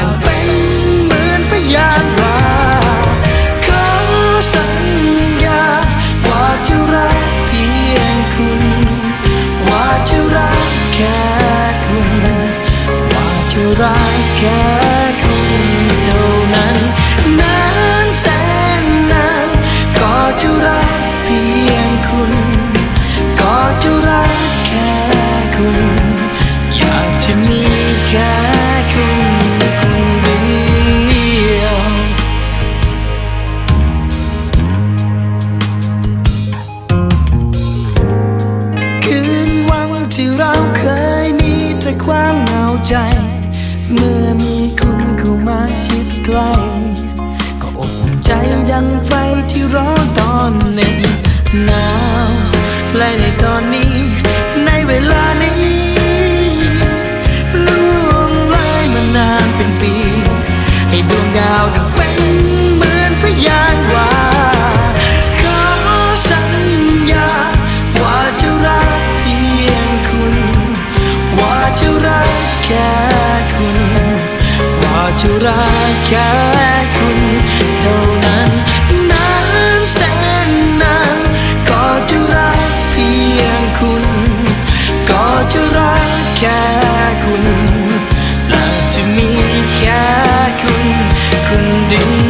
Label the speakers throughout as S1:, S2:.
S1: ดังเป็นเหมือนพยานรักขอสัญญา ว่าจะรักเพียงคุณ ว่าจะรักแค่คุณ ว่าจะรักแค่ มีคุณเข้ามาชิดใกล้ก็อบอุ่นใจดังไฟที่ร้อนตอนเหน็บหนาวและในตอนนี้ จะรักแค่คุณเท่านั้นนานแสนนานก็จะรักเพียงคุณ ก็จะรักแค่คุณและจะมีแค่คุณคนเดีย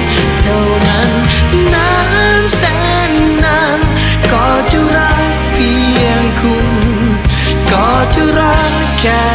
S1: ก็